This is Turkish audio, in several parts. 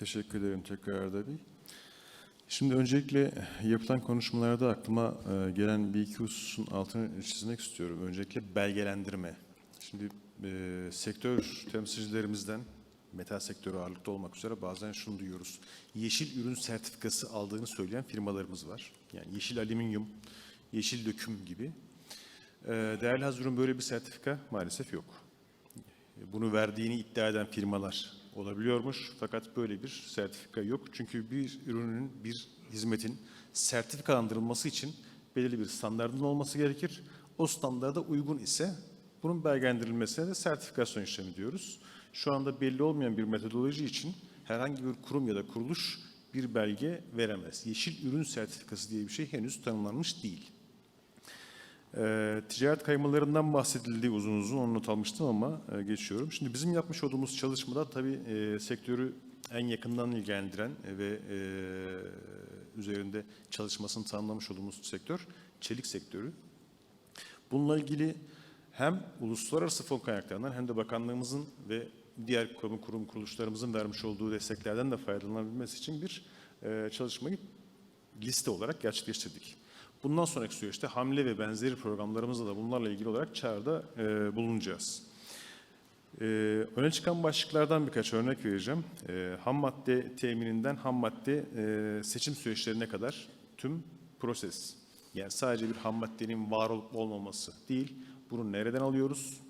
Teşekkür ederim tekrar Arda Bey. Şimdi öncelikle yapılan konuşmalarda aklıma e, gelen bir iki hususun altını çizmek istiyorum. Öncelikle belgelendirme. Şimdi e, sektör temsilcilerimizden, metal sektörü ağırlıklı olmak üzere bazen şunu duyuyoruz. Yeşil ürün sertifikası aldığını söyleyen firmalarımız var. Yani yeşil alüminyum, yeşil döküm gibi. E, değerli Hazır'ın böyle bir sertifika maalesef yok. Bunu verdiğini iddia eden firmalar olabiliyormuş. Fakat böyle bir sertifika yok. Çünkü bir ürünün, bir hizmetin sertifikalandırılması için belirli bir standardın olması gerekir. O standarda uygun ise bunun belgelendirilmesine de sertifikasyon işlemi diyoruz. Şu anda belli olmayan bir metodoloji için herhangi bir kurum ya da kuruluş bir belge veremez. Yeşil ürün sertifikası diye bir şey henüz tanımlanmış değil. Ee, ticaret kaymalarından bahsedildiği uzun uzun onu not almıştım ama e, geçiyorum. Şimdi bizim yapmış olduğumuz çalışmada tabii e, sektörü en yakından ilgilendiren e, ve e, üzerinde çalışmasını tamamlamış olduğumuz sektör çelik sektörü. Bununla ilgili hem uluslararası fon kaynaklarından hem de bakanlığımızın ve diğer kamu kurum kuruluşlarımızın vermiş olduğu desteklerden de faydalanabilmesi için bir e, çalışmayı liste olarak gerçekleştirdik. Bundan sonraki süreçte hamle ve benzeri programlarımızda da bunlarla ilgili olarak çağrıda e, bulunacağız. E, öne çıkan başlıklardan birkaç örnek vereceğim. E, ham madde temininden ham madde e, seçim süreçlerine kadar tüm proses. Yani sadece bir ham maddenin var olup olmaması değil, bunu nereden alıyoruz?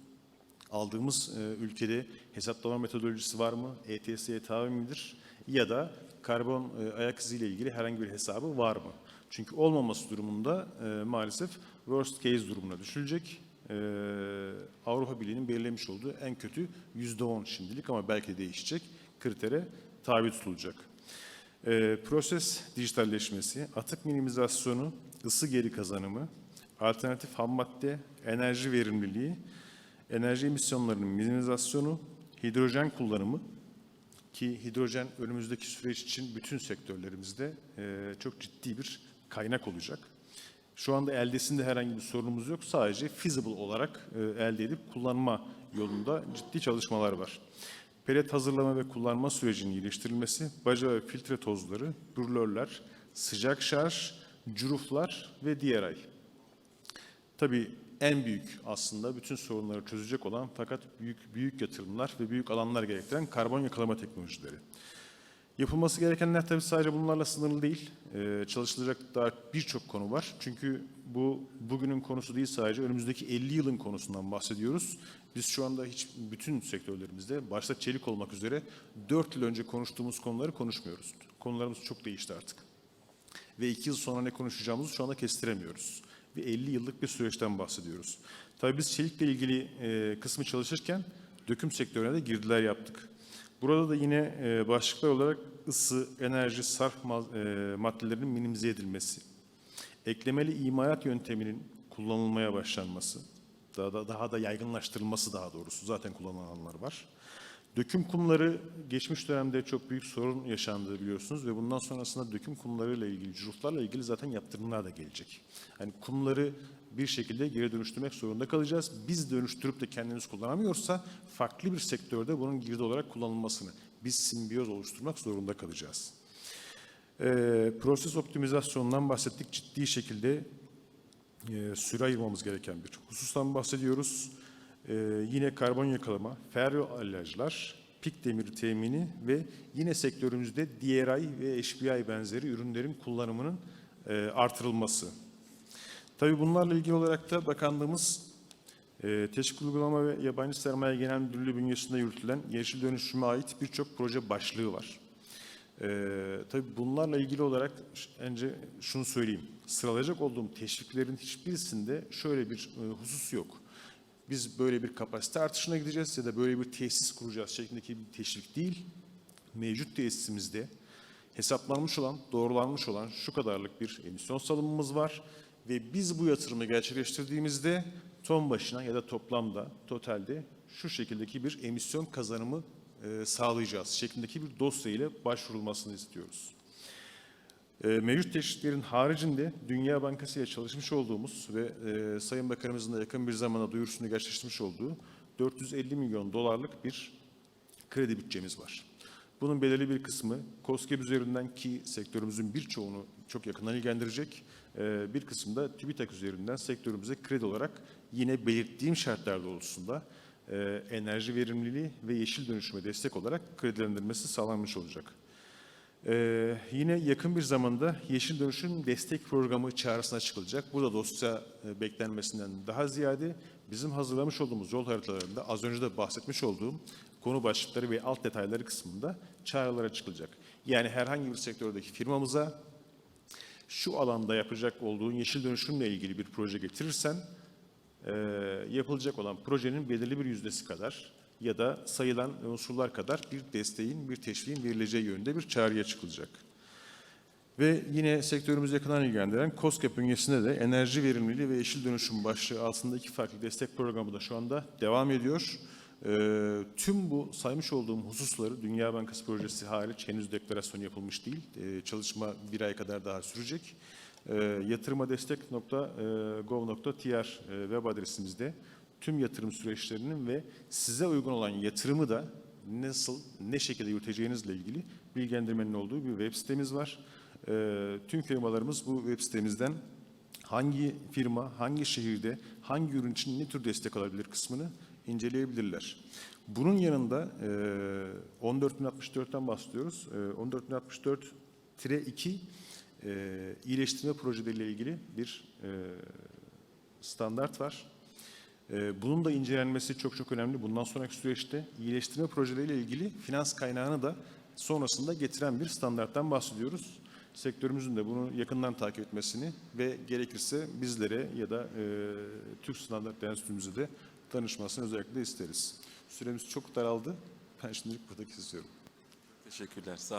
Aldığımız e, ülkede hesaplama metodolojisi var mı? ETS'ye tabi midir? Ya da karbon e, ayak izi ile ilgili herhangi bir hesabı var mı? Çünkü olmaması durumunda e, maalesef worst case durumuna düşülecek. E, Avrupa Birliği'nin belirlemiş olduğu en kötü yüzde on şimdilik ama belki değişecek kritere tabi tutulacak. E, proses dijitalleşmesi, atık minimizasyonu, ısı geri kazanımı, alternatif ham madde, enerji verimliliği, enerji emisyonlarının minimizasyonu, hidrojen kullanımı, ki hidrojen önümüzdeki süreç için bütün sektörlerimizde e, çok ciddi bir kaynak olacak. Şu anda eldesinde herhangi bir sorunumuz yok. Sadece feasible olarak e, elde edip kullanma yolunda ciddi çalışmalar var. Pelet hazırlama ve kullanma sürecinin iyileştirilmesi, baca ve filtre tozları, brülörler, sıcak şarj, curuflar ve diğer ay. Tabii en büyük aslında bütün sorunları çözecek olan fakat büyük büyük yatırımlar ve büyük alanlar gerektiren karbon yakalama teknolojileri. Yapılması gerekenler tabii sadece bunlarla sınırlı değil. Ee, çalışılacak daha birçok konu var. Çünkü bu bugünün konusu değil sadece önümüzdeki 50 yılın konusundan bahsediyoruz. Biz şu anda hiç bütün sektörlerimizde başta çelik olmak üzere 4 yıl önce konuştuğumuz konuları konuşmuyoruz. Konularımız çok değişti artık. Ve 2 yıl sonra ne konuşacağımızı şu anda kestiremiyoruz ve 50 yıllık bir süreçten bahsediyoruz. Tabii biz çelikle ilgili e, kısmı çalışırken döküm sektörüne de girdiler yaptık. Burada da yine e, başlıklar olarak ısı, enerji, sarf e, maddelerinin minimize edilmesi, eklemeli imalat yönteminin kullanılmaya başlanması, daha da, daha da yaygınlaştırılması daha doğrusu zaten kullanılanlar var. Döküm kumları geçmiş dönemde çok büyük sorun yaşandığı biliyorsunuz ve bundan sonrasında döküm kumlarıyla ilgili, cüruflarla ilgili zaten yaptırımlar da gelecek. Hani kumları bir şekilde geri dönüştürmek zorunda kalacağız. Biz dönüştürüp de kendimiz kullanamıyorsa farklı bir sektörde bunun girdi olarak kullanılmasını biz simbiyoz oluşturmak zorunda kalacağız. Ee, proses optimizasyonundan bahsettik. Ciddi şekilde e, süre ayırmamız gereken bir husustan bahsediyoruz. Ee, yine karbon yakalama, ferro alerjler, pik demiri temini ve yine sektörümüzde DRI ve HBI benzeri ürünlerin kullanımının e, artırılması. Tabii bunlarla ilgili olarak da bakanlığımız e, Teşvik Uygulama ve Yabancı Sermaye Genel Müdürlüğü bünyesinde yürütülen yeşil dönüşüme ait birçok proje başlığı var. Ee, tabii bunlarla ilgili olarak önce şunu söyleyeyim. Sıralayacak olduğum teşviklerin hiçbirisinde şöyle bir e, husus yok. Biz böyle bir kapasite artışına gideceğiz ya da böyle bir tesis kuracağız şeklindeki bir teşvik değil. Mevcut tesisimizde hesaplanmış olan, doğrulanmış olan şu kadarlık bir emisyon salımımız var ve biz bu yatırımı gerçekleştirdiğimizde ton başına ya da toplamda, totalde şu şekildeki bir emisyon kazanımı e, sağlayacağız şeklindeki bir dosya ile başvurulmasını istiyoruz. E, mevcut teşviklerin haricinde Dünya Bankası ile çalışmış olduğumuz ve e, Sayın Bakanımızın da yakın bir zamanda duyurusunu gerçekleştirmiş olduğu 450 milyon dolarlık bir kredi bütçemiz var. Bunun belirli bir kısmı COSGAP üzerinden ki sektörümüzün birçoğunu çok yakından ilgilendirecek. e, Bir kısmı da TÜBİTAK üzerinden sektörümüze kredi olarak yine belirttiğim şartlar doğrultusunda e, enerji verimliliği ve yeşil dönüşüme destek olarak kredilendirmesi sağlanmış olacak. Ee, yine yakın bir zamanda Yeşil Dönüşüm Destek Programı çağrısına çıkılacak. Burada dosya e, beklenmesinden daha ziyade bizim hazırlamış olduğumuz yol haritalarında az önce de bahsetmiş olduğum konu başlıkları ve alt detayları kısmında çağrılara çıkılacak. Yani herhangi bir sektördeki firmamıza şu alanda yapacak olduğun yeşil dönüşümle ilgili bir proje getirirsen e, yapılacak olan projenin belirli bir yüzdesi kadar ya da sayılan unsurlar kadar bir desteğin, bir teşviğin verileceği yönünde bir çağrıya çıkılacak. Ve yine sektörümüzü yakından ilgilendiren COSGAP bünyesinde de enerji verimliliği ve yeşil dönüşüm başlığı altında iki farklı destek programı da şu anda devam ediyor. Ee, tüm bu saymış olduğum hususları Dünya Bankası projesi hariç henüz deklarasyon yapılmış değil. Ee, çalışma bir ay kadar daha sürecek. Ee, yatırımadestek.gov.tr e, web adresimizde tüm yatırım süreçlerinin ve size uygun olan yatırımı da nasıl, ne şekilde yürüteceğinizle ilgili bilgilendirmenin olduğu bir web sitemiz var. Ee, tüm firmalarımız bu web sitemizden hangi firma, hangi şehirde, hangi ürün için ne tür destek alabilir kısmını inceleyebilirler. Bunun yanında e, 14.064'ten bahsediyoruz. E, 14.064-2 e, iyileştirme projeleriyle ilgili bir e, standart var. Bunun da incelenmesi çok çok önemli. Bundan sonraki süreçte iyileştirme projeleriyle ilgili finans kaynağını da sonrasında getiren bir standarttan bahsediyoruz. Sektörümüzün de bunu yakından takip etmesini ve gerekirse bizlere ya da e, Türk Standart Enstitümüze de danışmasını özellikle isteriz. Süremiz çok daraldı. Ben şimdilik burada kesiyorum. Teşekkürler. Sağ